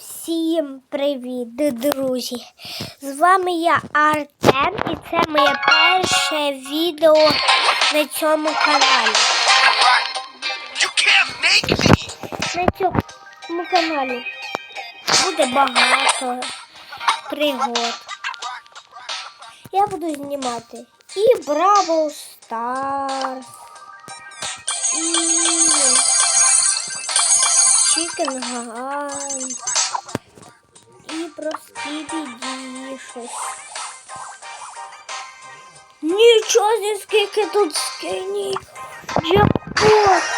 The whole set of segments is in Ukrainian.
Всім привіт, друзі! З вами я Артем і це моє перше відео на цьому каналі. На цьому каналі буде багато пригод. Я буду знімати і Бравл Старс, і Chicken Gun, і прості біді щось. Нічого зі скільки тут скинів. Джекпот.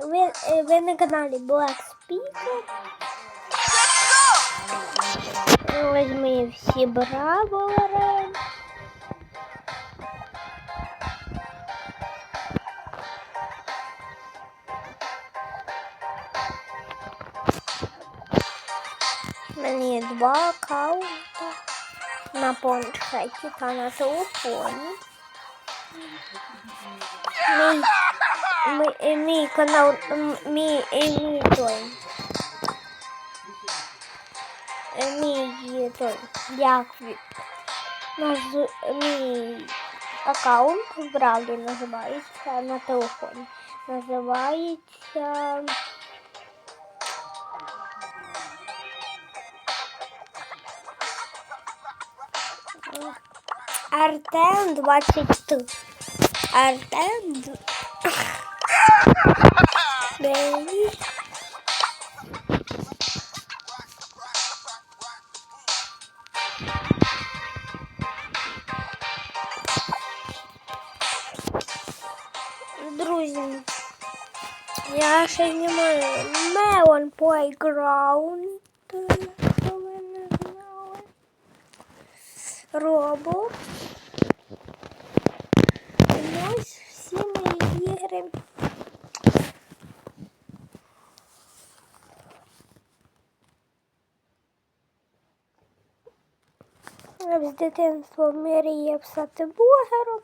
Ви, е, ви на каналі Black Speaker. Ось ми всі бравори. У мене є два аккаунта на планшеті та на телефоні. Мій, мій, мій канал, мій, мій той. Мій той, як. Наз, мій аккаунт в Бравлі називається на телефоні. Називається Артем 23. Артем. Бей. Друзі, я ще знімаю Melon Playground. Що? Roblox. Ось всі мої ігри. З дитинства мріяв стати блогером.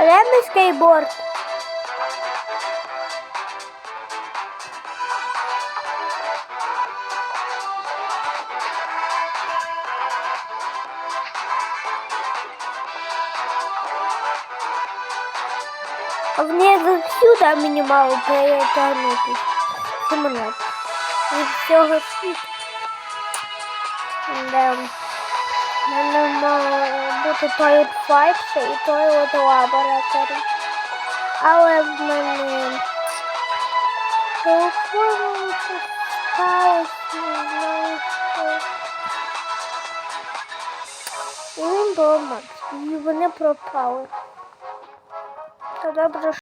А скейтборд? А внизу всюди мені мало перетягнути. Симонет. Від всього світу. Да. Має бути той файт і той от лабораторій. Але в мене телефон сталося, не знаю що. І він дома. І вони пропали. Та добре,